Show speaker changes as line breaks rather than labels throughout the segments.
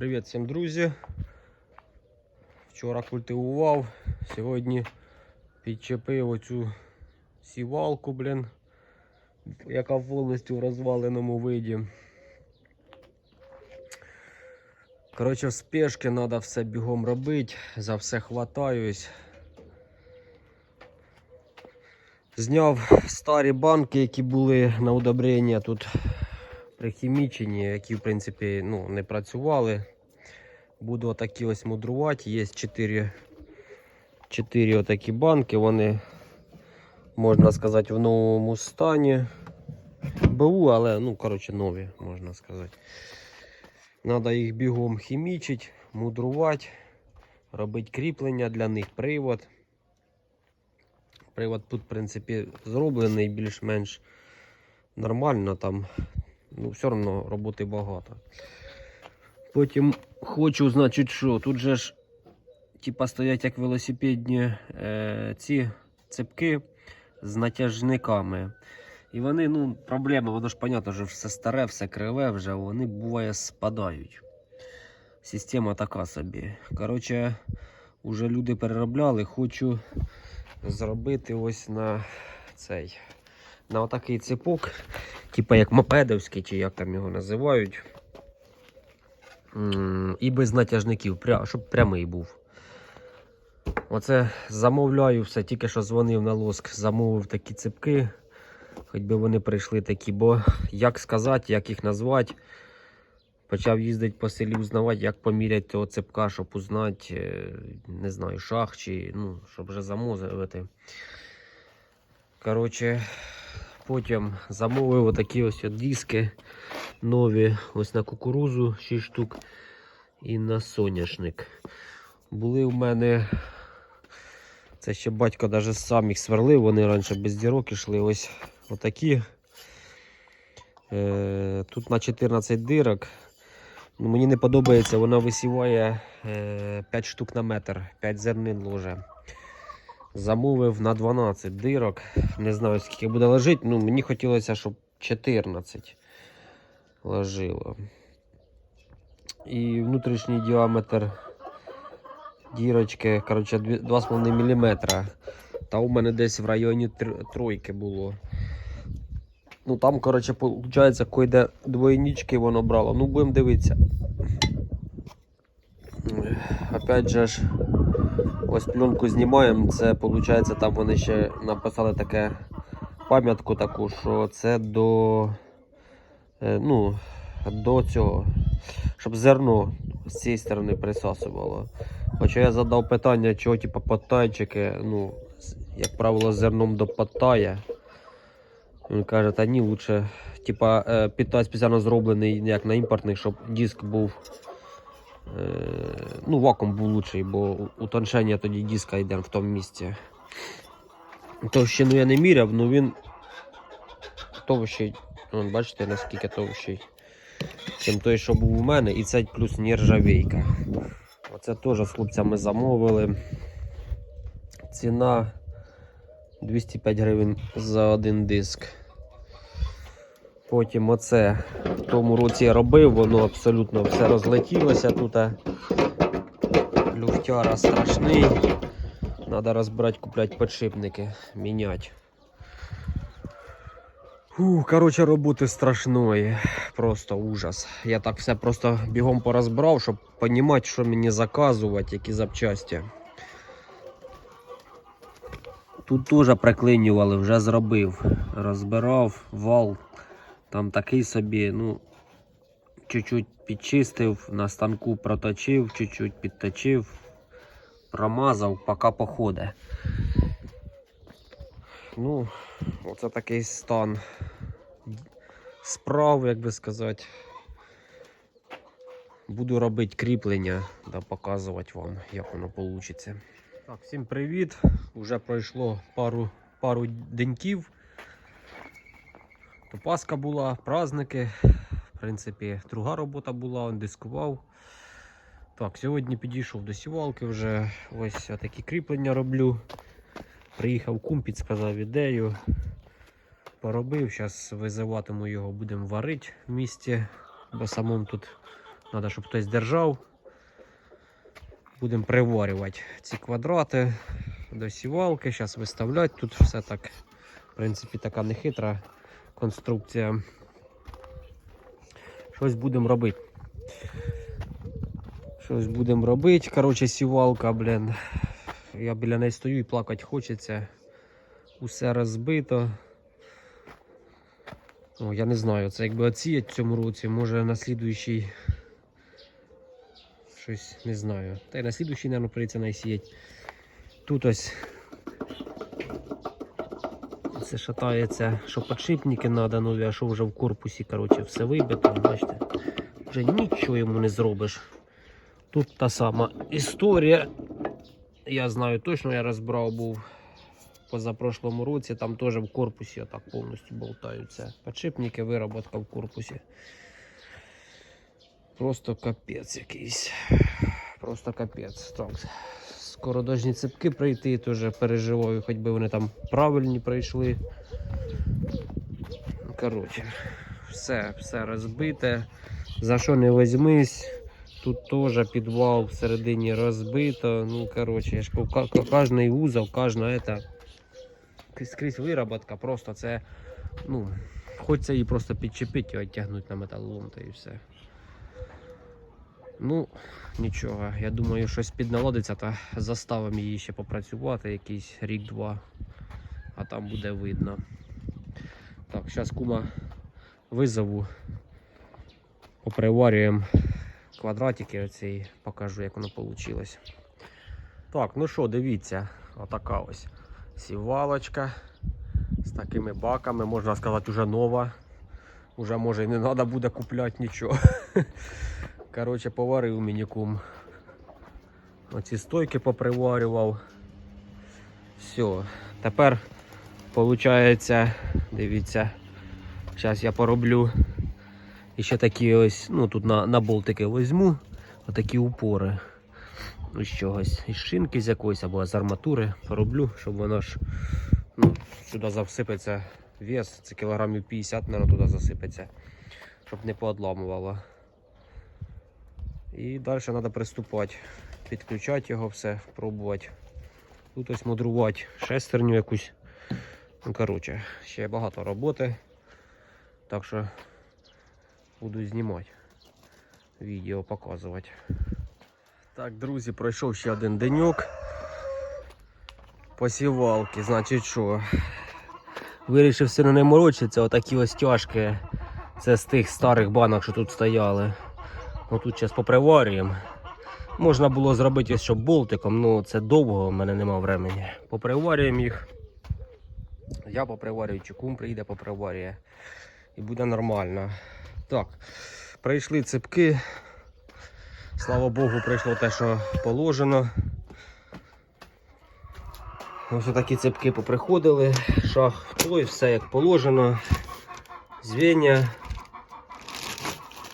Привіт всім друзі. Вчора культивував, сьогодні підчепив оцю сівалку, блін, яка повністю в розваленому виді. Коротше, в спешки треба все бігом робити, за все хватаюсь. Зняв старі банки, які були на удобрення тут прихімічені, які в принципі ну, не працювали. Буду отакі ось мудрувати. Є 4, 4 отакі банки, вони, можна сказати, в новому стані. БУ, але ну, коротше, нові, можна сказати. Треба їх бігом хімічити, мудрувати, робити кріплення для них, привод. Привод тут, в принципі, зроблений більш-менш нормально там ну, все одно роботи багато. Потім хочу, значить, що тут же ж типа стоять як велосипедні е, ці цепки з натяжниками. І вони, ну, проблема, воно ж понятно, що все старе, все криве вже, вони буває спадають. Система така собі. Коротше, уже люди переробляли, хочу зробити ось на цей. На отакий цепок, типа як мопедовський, чи як там його називають. І без натяжників, щоб прямий був. Оце замовляю все, тільки що дзвонив на лоск, замовив такі цепки. Хоч би вони прийшли такі, бо як сказати, як їх назвати. Почав їздити по селі, узнавати, як поміряти того цепка, щоб узнати, е, не знаю, шах чи ну, щоб вже замовити. Коротше, потім замовив отакі ось диски нові, ось на кукурузу 6 штук і на соняшник. Були в мене. Це ще батько навіть сам їх сверлив, вони раніше без дірок йшли. Ось отакі. Е, тут на 14 дирок. Ну, Мені не подобається, вона висіває е, 5 штук на метр, 5 зернин ложе. Замовив на 12 дирок. Не знаю, скільки буде лежати. Ну, мені хотілося, щоб 14 ложило. І внутрішній діаметр дірочки, коротше, 2,5 мм. Та у мене десь в районі тр- тройки було. Ну там, коротше, виходить, койде двойнички воно брало. Ну, будемо дивитися. Опять же ж, ось пленку знімаємо. Це виходить, там вони ще написали таке пам'ятку таку, що це до, е, ну, до цього, щоб зерно з цієї сторони присасувало. Хоча я задав питання, чого типу, подтайчики, ну, як правило, зерном до подтая. Він каже, та ні, лучше, типа, е, підтай спеціально зроблений як на імпортних, щоб диск був. Ну, вакуум був лучший, бо утоншення тоді диска йде в тому місці. Товщину я не міряв, але він товщий. Вон, бачите, наскільки товщий. Чим той, що був у мене, і це плюс нержавейка. Оце теж з хлопцями замовили. Ціна 205 гривень за один диск. Потім оце в тому році я робив, воно абсолютно все розлетілося тут. Люфтяра страшний. Треба розбирати, купляти підшипники, міняти. Коротше, роботи страшної. Просто ужас. Я так все просто бігом порозбирав, щоб розуміти, що мені заказувати, які запчасті. Тут теж приклинювали, вже зробив. Розбирав вал. Там такий собі, ну, чуть-чуть підчистив, на станку проточив, чуть-чуть підточив, промазав, поки походить. Ну, оце такий стан справ, як би сказати. Буду робити кріплення, да показувати вам, як воно вийде. Так, всім привіт. Уже пройшло пару, пару деньків. То Пасха була, праздники. В принципі, друга робота була, он дискував. Так, сьогодні підійшов до сівалки вже. Ось такі кріплення роблю. Приїхав кум, підсказав ідею. Поробив, зараз визиватиму його, будемо варити в місті, бо самому тут Треба, щоб хтось держав. Будемо приварювати ці квадрати до сівалки. Зараз виставляти. Тут все так, в принципі, така нехитра конструкція. Щось будемо робити. Щось будемо робити. Коротше, сівалка, блін. Я біля неї стою і плакати хочеться. Усе розбито. О, я не знаю, це якби оціять в цьому році, може на слідуючий. Щось не знаю. Та й на слідуючий, мабуть, прийдеться найсіять. Тут ось. Це шатається, що подшипники треба нові, а що вже в корпусі, коротше, все вибито, бачите. Вже нічого йому не зробиш. Тут та сама історія. Я знаю точно, я розбрав був позапрошлому році, там теж в корпусі отак повністю болтаються. Подшипники, вироботка в корпусі. Просто капець якийсь. Просто капець. Скоро дожні цепки прийти, теж переживаю, хоч би вони там правильні прийшли. Коротше, все, все розбите. За що не візьмись. Тут теж підвал всередині розбито. Ну, коротше, я ж кожний вузол, кожна ета скрізь вироботка, просто це, ну, хочеться її просто підчепити відтягнути на металолом та і все. Ну, нічого, я думаю, щось підналадиться та заставимо її ще попрацювати якийсь рік-два, а там буде видно. Так, зараз кума визову, поприварюємо квадратики оці, покажу, як воно вийшло. Так, ну що, дивіться, отака ось сівалочка з такими баками, можна сказати, вже нова. Уже може і не треба буде купляти нічого. Коротше, поварив мені кум. Оці стойки поприварював. Все. Тепер виходить, дивіться, зараз я пороблю. І ще такі ось, ну тут на, на болтики візьму, отакі упори. З чогось, із шинки з якоїсь або з арматури пороблю, щоб воно ж ну, сюди засипеться вес, це кілограмів 50, мабуть, туди засипеться, щоб не поодламувало. І далі треба приступати, підключати його все, пробувати. Тут ось мудрувати шестерню якусь. Ну, коротше, ще багато роботи. Так що буду знімати, відео показувати. Так, друзі, пройшов ще один деньок. Посівалки, значить що? Вирішив сильно не морочитися, отакі ось тяжки. Це з тих старих банок, що тут стояли. Тут зараз поприварюємо. Можна було зробити ось болтиком, ну це довго, в мене нема времени. Поприварюємо їх. Я поприварюю, чи кум приїде поприварює. І буде нормально. Так, прийшли цепки. Слава Богу, прийшло те, що положено. Ось такі цепки поприходили, шах той, все як положено. Звіння,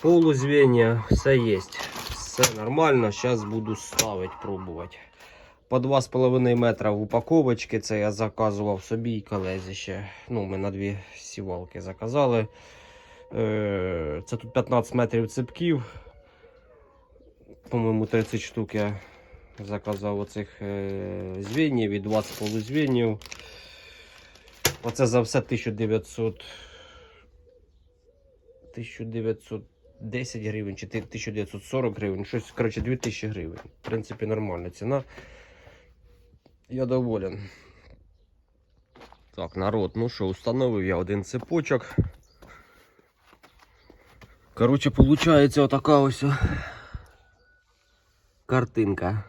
полузвіння, все є. Все нормально, зараз буду ставити, пробувати. По 2,5 метра в упаковочці, це я заказував собі і колезі ще. Ну, ми на дві сівалки заказали. Е, Це тут 15 метрів цепків. По-моєму, 30 штук я заказав оцих е, звінів і 20 полузвінів. Оце за все 1900. 1900 1910 гривень чи 1940 гривень. Щось, коротше, 2000 гривень. В принципі, нормальна ціна. Я доволен. Так, народ, ну що, установив я один цепочок. Коротше, виходить отака ось картинка.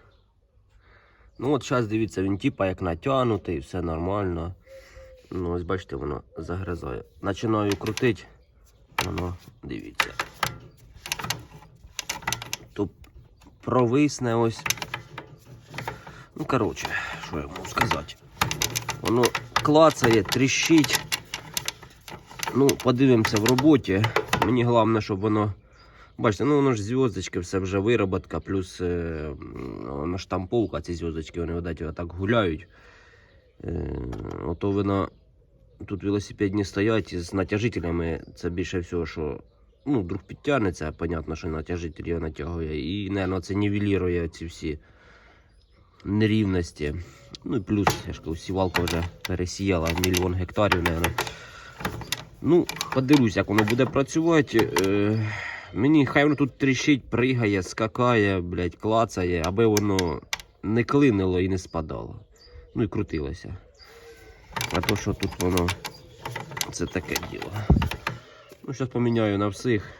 Ну от зараз дивіться, він типа як натягнутий, все нормально. Ну, ось бачите, воно загризає. Починаю крутити, воно, дивіться. Тут провисне ось. Ну, коротше, що я можу сказати. Воно клацає, тріщить. Ну, подивимося в роботі. Мені головне, щоб воно. Бачите, ну воно ж зв'язочки, все вже вироботка, плюс е, воно штамповка, ці зв'язочки, вони видать, отак гуляють. Е, ото воно тут велосипедні стоять з натяжителями. Це більше всього, що ну, друг підтягнеться, понятно, що натяжитель його натягує. І, мабуть, це нівелірує ці всі нерівності. Ну і плюс, я ж кажу, сівалка вже пересіяла мільйон гектарів, мабуть. Ну, подивлюсь, як воно буде працювати. Е, мені хай воно тут тріщить, пригає, скакає, блядь, клацає, аби воно не клинило і не спадало. Ну і крутилося. А то, що тут воно, це таке діло. Ну, зараз поміняю на всіх.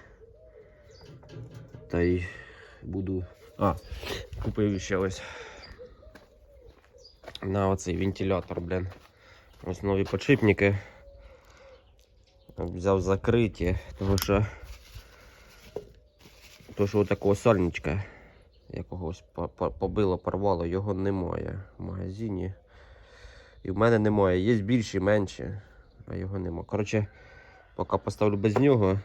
Та й буду. А, купив ще ось. На оцей вентилятор, блін. Ось нові подшипники. Взяв закриті, тому що то, що такого сальничка якогось по- по- побило, порвало, його немає в магазині. І в мене немає. Є більші, менші, а його нема. Коротше, поки поставлю без нього.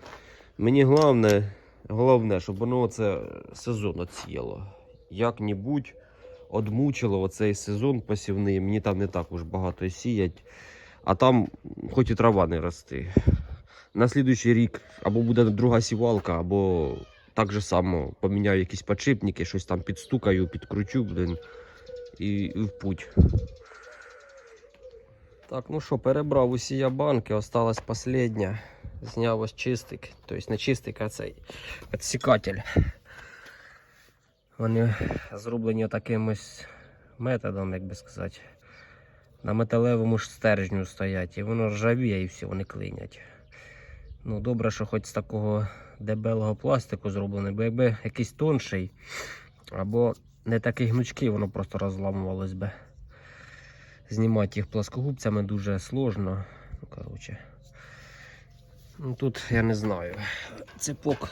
Мені головне, головне, щоб воно це сезон отсіяло. Як-небудь одмучило оцей сезон посівний. Мені там не так уж багато сіять, а там хоч і трава не рости. На слідуючий рік або буде друга сівалка, або так же само поміняю якісь подшипники, щось там підстукаю, підкручу, блин, і, і в путь. Так, ну що, перебрав усі я банки, осталась последня. Зняв ось чистик, тобто не чистик, а цей відсікатель. Вони зроблені таким методом, як би сказати. На металевому ж стержню стоять, і воно ржавіє і все, вони клинять. Ну, добре, що хоч з такого дебелого пластику зроблений, бо якби якийсь тонший, або не такий гнучкий, воно просто розламувалось би. Знімати їх плоскогубцями дуже сложно. Ну, коротше. Ну, тут я не знаю. Цепок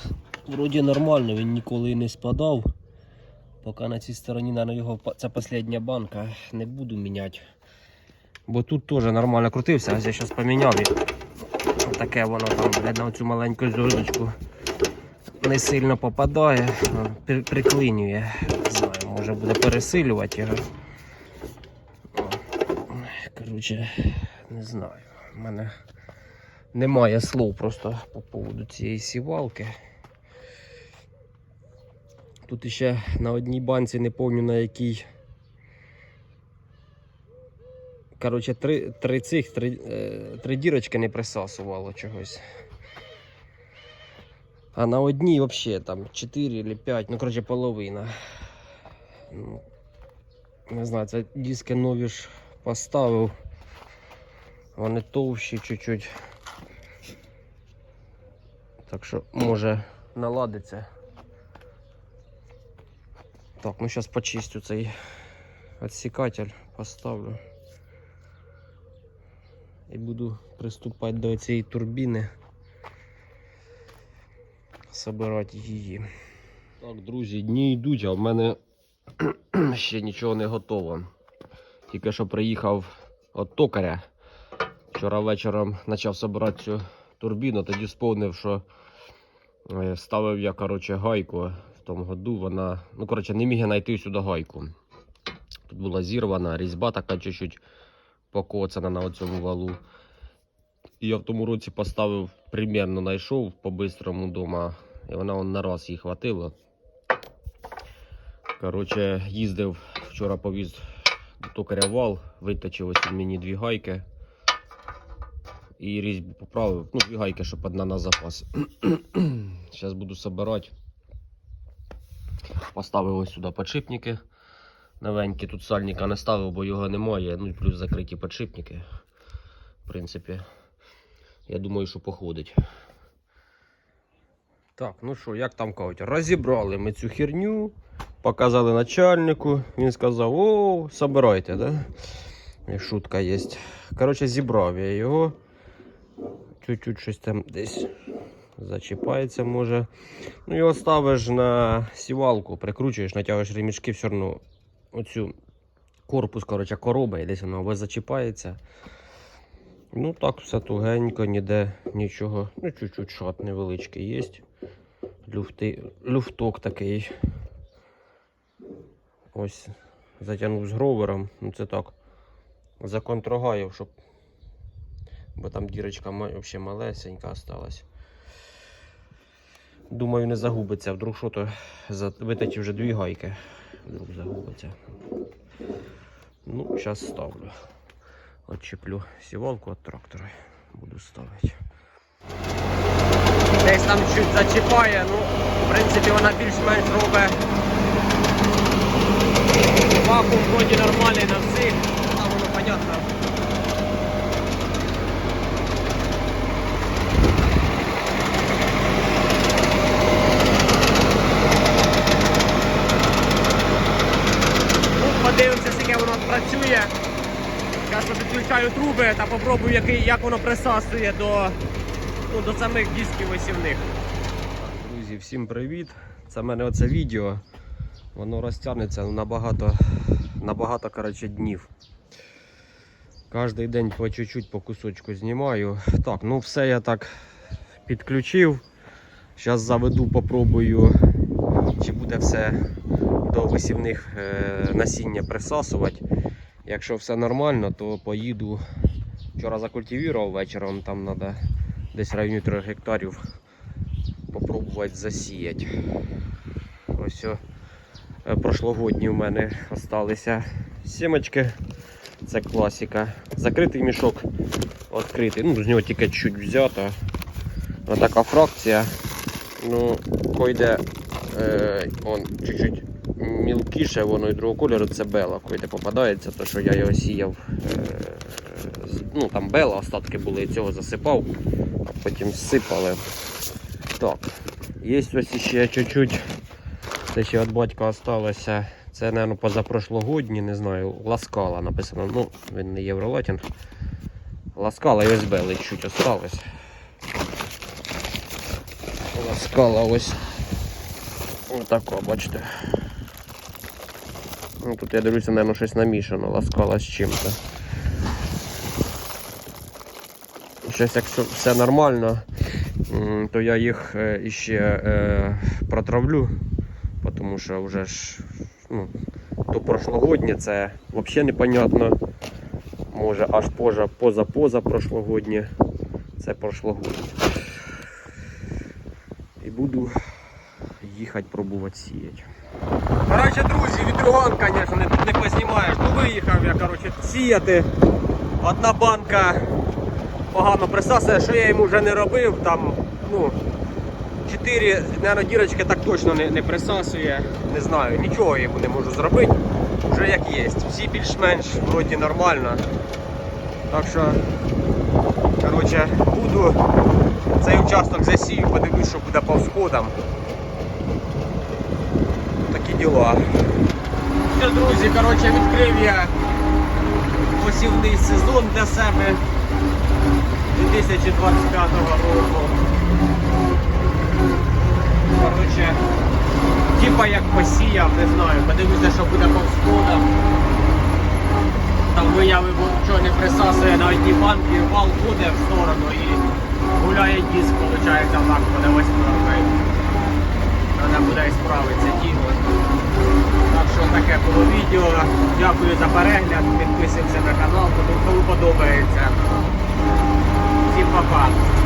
вроді нормально, він ніколи не спадав. Поки на цій стороні, на його це остання банка, не буду міняти. Бо тут теж нормально крутився, я зараз поміняв і таке воно там на цю маленьку зв'язочку не сильно попадає, приклинює. Не знаю, може буде пересилювати його. Коротше, не знаю. У мене немає слов просто по поводу цієї сівалки. Тут ще на одній банці не пам'ятаю на якій. Коротше, три, три цих, три, е, три дірочки не присасувало чогось. А на одній взагалі там 4 чи 5, ну коротше половина. Ну, Не знаю, це диски нові ж поставив. Вони товщі чуть-чуть. Так що може наладиться. Так, ну зараз почистю цей відсікатель, поставлю. І буду приступати до цієї турбіни. Собирати її. Так, друзі, дні йдуть, а в мене ще нічого не готово. Тільки що приїхав від токаря. Вчора вечором почав собирати цю турбіну, тоді сповнив, що е, ставив я коротше, гайку в тому году. Вона, ну коротше, не міг я знайти сюди гайку. Тут була зірвана, різьба така чуть-чуть покоцана на цьому валу. І я в тому році поставив, примірно знайшов по-бистрому вдома. І вона он на раз їй хватило. Коротше, їздив, вчора повіз токаря вал, виточив ось мені дві гайки. І різьбу поправив. Ну, дві гайки, щоб одна на запас. Зараз буду собирати. Поставив ось сюди подшипники. Новенькі тут сальника не ставив, бо його немає. Ну і плюс закриті подшипники. В принципі, я думаю, що походить. Так, ну що, як там кажуть, розібрали ми цю херню, показали начальнику, він сказав, о, собирайте, да? І шутка є. Коротше, зібрав я його. Чуть-чуть щось там десь зачіпається може. Ну його ставиш на сівалку, прикручуєш, натягуєш ремішки, все одно оцю корпус, коротше, короба, і десь воно зачіпається. Ну так, все тугенько, ніде нічого. Ну, чуть-чуть шат невеличкий є. Люфти, люфток такий. Ось затягнув з гровером. Ну це так. Законтрогаїв, щоб. Бо там дірочка взагалі малесенька осталась. Думаю, не загубиться. Вдруг що то витаті вже дві гайки. Вдруг загубиться. Ну, зараз ставлю. Отчеплю сівалку від трактора. Буду ставити. Десь там чуть зачіпає, ну, в принципі, вона більш-менш робить. Вакуум вроді нормальний на всіх. Там воно понятно. Ну, подивимося, скільки воно працює. Зараз підключаю труби та попробую, який, як воно присасує до, ну, до самих дисків висівних. Друзі, всім привіт! Це в мене оце відео. Воно розтягнеться набагато, набагато коротше, днів. Кожний день по чуть-чуть, по кусочку знімаю. Так, ну все я так підключив. Зараз заведу, попробую, чи буде все до висівних е, насіння присасувати. Якщо все нормально, то поїду. Вчора закультивував вечором, там треба десь в районі 3 гектарів попробувати засіяти. Ось прошлогодні в мене залишилися сімочки. Це класика. Закритий мішок відкритий. Ну, з нього тільки чуть взято. Ось така фракція. Ну, койде е, он чуть-чуть мілкіше, воно і другого кольору це бела, койде попадається, то що я його сіяв. Е, ну там бела, остатки були, і цього засипав, а потім зсипали. Так, є ось ще чуть-чуть. Це ще від батька осталося. Це, мабуть, позапрошлогодні, не знаю, ласкала написано. Ну, він не євролатін. Ласкала ось бели осталось. Ласкала ось. Отако, бачите. Ну, тут я дивлюся, мабуть, щось намішано, ласкала з чим-то. Щось, якщо все нормально, то я їх е, іще е, протравлю, тому що вже ж ну, то прошлогоднє це взагалі непонятно. Може аж поза поза поза прошлогоднє. Це прошлогоднє. І буду їхати пробувати сіяти. Коротше, друзі, вітрюган, звісно, не, не познімаєш. Ну виїхав я, коротше, сіяти. Одна банка погано присасує, що я йому вже не робив. Там, ну, чотири, мабуть, дірочки так точно не, не присасує. Не знаю, нічого я не можу зробити. Вже як є. Всі більш-менш вроді нормально. Так що, коротше, буду цей участок засію, подивлюсь, що буде по всходам. Такі діла. Все, друзі, коротше, відкрив я посівний сезон для себе 2025 року. Коротше, типа як посіяв, не знаю, подивлюся, що буде по всходам. Там виявив, що не присасує на одній банки, вал буде в сторону і гуляє диск, виходить, так буде восьмеркою. Треба буде і справитися діло. Так що таке було відео. Дякую за перегляд, підписуємося на канал, кому подобається. Всім па-па.